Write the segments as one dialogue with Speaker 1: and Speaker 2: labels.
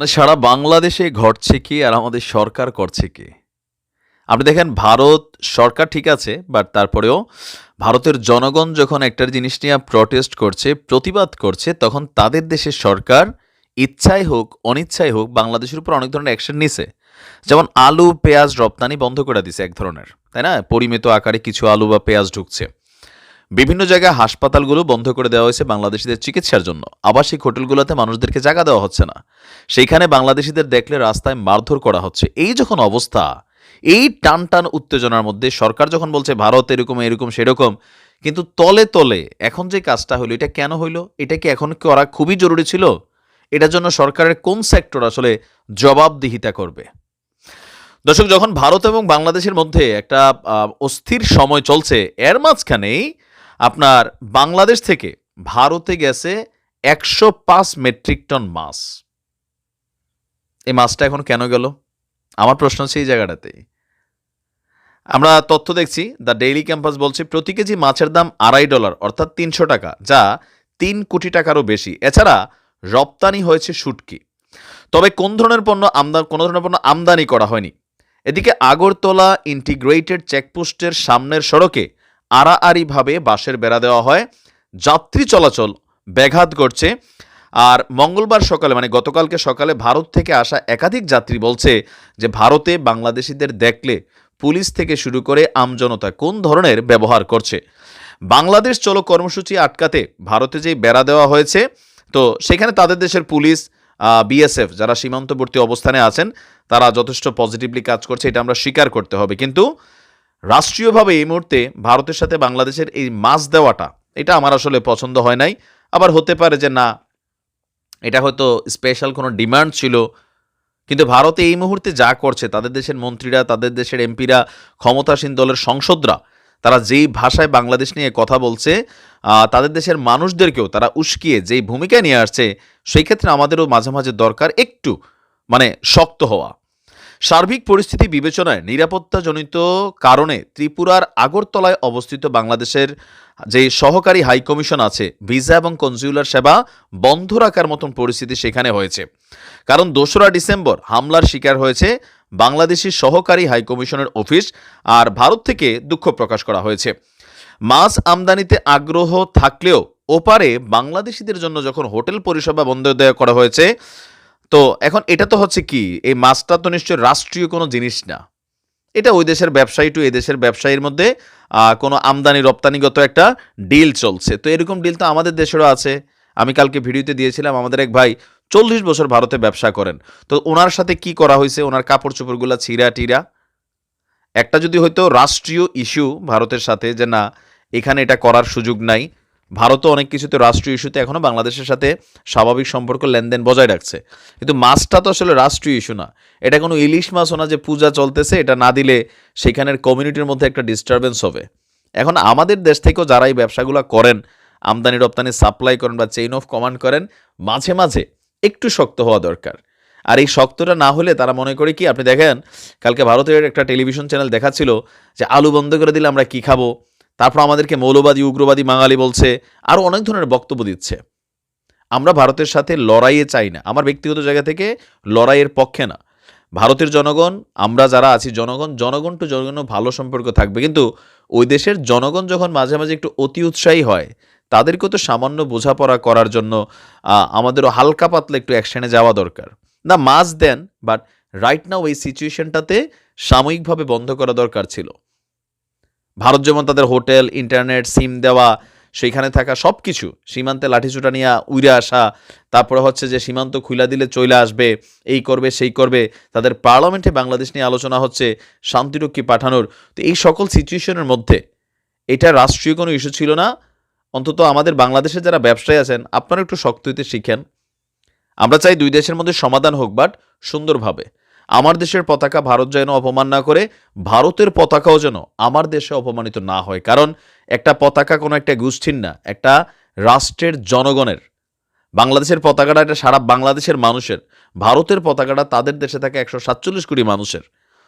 Speaker 1: সারা বাংলাদেশে ঘটছে কি আর আমাদের সরকার করছে কি? আপনি দেখেন, ভারত সরকার ঠিক আছে বাট তারপরেও ভারতের জনগণ যখন একটা জিনিস নিয়ে প্রটেস্ট করছে, প্রতিবাদ করছে, তখন তাদের দেশের সরকার ইচ্ছাই হোক, অনিচ্ছাই হোক, বাংলাদেশের উপর অনেক ধরনের অ্যাকশন নিছে। যেমন আলু, পেঁয়াজ রপ্তানি বন্ধ করে দিছে এক ধরনের, তাই না? পরিমিত আকারে কিছু আলু বা পেঁয়াজ ঢুকছে। বিভিন্ন জায়গায় হাসপাতালগুলো বন্ধ করে দেওয়া হয়েছে বাংলাদেশিদের চিকিৎসার জন্য। আবাসিক হোটেলগুলোতে মানুষদেরকে জায়গা দেওয়া হচ্ছে না। সেইখানে বাংলাদেশিদের দেখলে রাস্তায় মারধর করা হচ্ছে। এই যখন অবস্থা, এই টান টান উত্তেজনার মধ্যে সরকার যখন বলছে, ভারত এরকম এরকম, সেরকম, কিন্তু তলে তলে এখন যে কাজটা হলো, এটা কেন হইল? এটা কি এখন করা খুবই জরুরি ছিল? এটার জন্য সরকারের কোন সেক্টর আসলে জবাবদিহিতা করবে? দর্শক, যখন ভারত এবং বাংলাদেশের মধ্যে একটা অস্থির সময় চলছে, এর মাঝখানেই আপনার বাংলাদেশ থেকে ভারতে গেছে একশো পাঁচ মেট্রিক টন মাছ। এই মাছটা এখন কেন গেল? আমার প্রশ্ন হচ্ছে এই জায়গাটাতেই আমরা তথ্য দেখছি, দ্য ডেইলি ক্যাম্পাস বলছে, প্রতি কেজি মাছের দাম আড়াই ডলার, অর্থাৎ তিনশো টাকা, যা তিন কোটি টাকারও বেশি। এছাড়া রপ্তানি হয়েছে শুটকি। তবে কোন ধরনের পণ্য আমদানি কোন ধরনের পণ্য আমদানি করা হয়নি? এদিকে আগরতলা ইন্টিগ্রেটেড চেকপোস্টের সামনের সড়কে আড়াআড়িভাবে বাঁশের বেড়া দেওয়া হয়। যাত্রী চলাচল ব্যাঘাত ঘটছে। আর মঙ্গলবার সকালে মানে গতকালকে সকালে ভারত থেকে আসা একাধিক যাত্রী বলছে যে, ভারতে বাংলাদেশিদের দেখলে পুলিশ থেকে শুরু করে আমজনতা কোন ধরনের ব্যবহার করছে? বাংলাদেশ চলো কর্মসূচি আটকাতে ভারতে যেই বেড়া দেওয়া হয়েছে, তো সেখানে তাদের দেশের পুলিশ বিএসএফ যারা সীমান্তবর্তী অবস্থানে আছেন, তারা যথেষ্ট পজিটিভলি কাজ করছে, এটা আমরা স্বীকার করতে হবে। কিন্তু রাষ্ট্রীয়ভাবে এই মুহূর্তে ভারতের সাথে বাংলাদেশের এই মাছ দেওয়াটা, এটা আমার আসলে পছন্দ হয় নাই। আবার হতে পারে যে না, এটা হয়তো স্পেশাল কোনো ডিমান্ড ছিল। কিন্তু ভারতে এই মুহূর্তে যা করছে, তাদের দেশের মন্ত্রীরা, তাদের দেশের এমপিরা, ক্ষমতাসীন দলের সংসদরা, তারা যেই ভাষায় বাংলাদেশ নিয়ে কথা বলছে তাদের দেশের মানুষদেরকেও তারা উস্কিয়ে যেই ভূমিকা নিয়ে আসছে, সেই ক্ষেত্রে আমাদেরও মাঝে মাঝে দরকার একটু মানে শক্ত হওয়া। সার্বিক পরিস্থিতি বিবেচনায় নিরাপত্তাজনিত কারণে ত্রিপুরার আগরতলায় অবস্থিত বাংলাদেশের যে সহকারী হাইকমিশন আছে, ভিসা এবং কনজিউলার সেবা বন্ধ রাখার মতন পরিস্থিতি সেখানে হয়েছে। কারণ দোসরা ডিসেম্বর হামলার শিকার হয়েছে বাংলাদেশি সহকারী হাইকমিশনের অফিস আর ভারত থেকে দুঃখ প্রকাশ করা হয়েছে। মাছ আমদানিতে আগ্রহ থাকলেও ওপারে বাংলাদেশিদের জন্য যখন হোটেল পরিষেবা বন্ধ দেওয়া করা হয়েছে তো এখন এটা তো হচ্ছে কি, এই মাছটা তো নিশ্চয় রাষ্ট্রীয় কোনো জিনিস না। এটা ওই দেশের ব্যবসায়ী টু এই দেশের ব্যবসায়ীর মধ্যে কোনো আমদানি রপ্তানিগত একটা ডিল চলছে। তো এরকম ডিল তো আমাদের দেশেরও আছে। আমি কালকে ভিডিওতে দিয়েছিলাম, আমাদের এক ভাই চল্লিশ বছর ভারতে ব্যবসা করেন। তো ওনার সাথে কি করা হয়েছে? ওনার কাপড় চোপড়গুলো ছিঁড়া টিরা। একটা যদি হয়তো রাষ্ট্রীয় ইস্যু ভারতের সাথে যে না, এখানে এটা করার সুযোগ নাই ভারতও অনেক কিছুতে রাষ্ট্রীয় ইস্যুতে এখনও বাংলাদেশের সাথে স্বাভাবিক সম্পর্ক লেনদেন বজায় রাখছে। কিন্তু মাছটা তো আসলে রাষ্ট্রীয় ইস্যু না। এটা কোনো ইলিশ মাছও না যে পূজা চলতেছে, এটা না দিলে সেখানের কমিউনিটির মধ্যে একটা ডিস্টারবেন্স হবে। এখন আমাদের দেশ থেকেও যারা এই ব্যবসাগুলো করেন, আমদানি, রপ্তানি সাপ্লাই করেন বা চেইন অফ কমান্ড করেন, মাঝে মাঝে একটু শক্ত হওয়া দরকার। আর এই শক্তটা না হলে তারা মনে করে কি, আপনি দেখেন, কালকে ভারতের একটা টেলিভিশন চ্যানেল দেখাচ্ছিল যে আলু বন্ধ করে দিলে আমরা কি খাব? তারপর আমাদেরকে মৌলবাদী, উগ্রবাদী বাঙালি বলছে আরও অনেক ধরনের বক্তব্য দিচ্ছে। আমরা ভারতের সাথে লড়াইয়ে চাই না। আমার ব্যক্তিগত জায়গা থেকে লড়াইয়ের পক্ষে না। ভারতের জনগণ, আমরা যারা আছি জনগণ জনগণ টু জনগণ ভালো সম্পর্ক থাকবে। কিন্তু ওই দেশের জনগণ যখন মাঝে মাঝে একটু অতি উৎসাহী হয়, তাদেরকেও তো সামান্য বোঝাপড়া করার জন্য আমাদেরও হালকা পাতলা একটু অ্যাকশনে যাওয়া দরকার। না, মাছ দেন বাট রাইট নাও এই সিচুয়েশনটাতে সাময়িকভাবে বন্ধ করা দরকার ছিল। ভারত যেমন তাদের হোটেল, ইন্টারনেট, সিম দেওয়া, সেইখানে থাকা সব কিছু সীমান্তে লাঠিচুটা নিয়ে উড়ে আসা, তারপরে হচ্ছে যে সীমান্ত খুলা দিলে চলে আসবে, এই করবে, সেই করবে, তাদের পার্লামেন্টে বাংলাদেশ নিয়ে আলোচনা হচ্ছে, শান্তিরক্ষী পাঠানোর। তো এই সকল সিচুয়েশনের মধ্যে এটা রাষ্ট্রীয় কোনো ইস্যু ছিল না। অন্তত আমাদের বাংলাদেশে যারা ব্যবসায়ী আছেন, আপনারা একটু শক্ত হইতে শিখেন। আমরা চাই দুই দেশের মধ্যে সমাধান হোক, বাট সুন্দরভাবে। আমার দেশের পতাকা ভারত যেন অপমান না করে, ভারতের পতাকাও যেন আমার দেশে অপমানিত না হয়। কারণ একটা পতাকা কোনো একটা গোষ্ঠীর না, একটা রাষ্ট্রের জনগণের। বাংলাদেশের পতাকাটা এটা সারা বাংলাদেশের মানুষের। ভারতের পতাকাটা তাদের দেশে থাকে একশো সাতচল্লিশ কোটি মানুষের।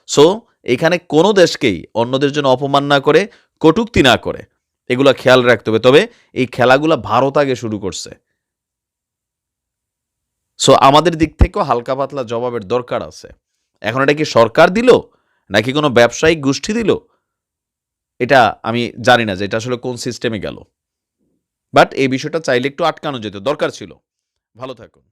Speaker 1: সো এখানে কোনো দেশকেই অন্যদের জন্য অপমান না করে, কটুক্তি না করে। এগুলো খেয়াল রাখতে হবে। তবে এই খেলাগুলা ভারত আগে শুরু করছে। সো আমাদের দিক থেকেও হালকা পাতলা জবাবের দরকার আছে। এখন এটা কি সরকার দিল? নাকি কোনো ব্যবসায়িক গোষ্ঠী দিল? এটা আমি জানি না যে এটা আসলে কোন সিস্টেমে গেল। বাট এই বিষয়টা চাইলে একটু আটকানো যেত, দরকার ছিল। ভালো থাকুন।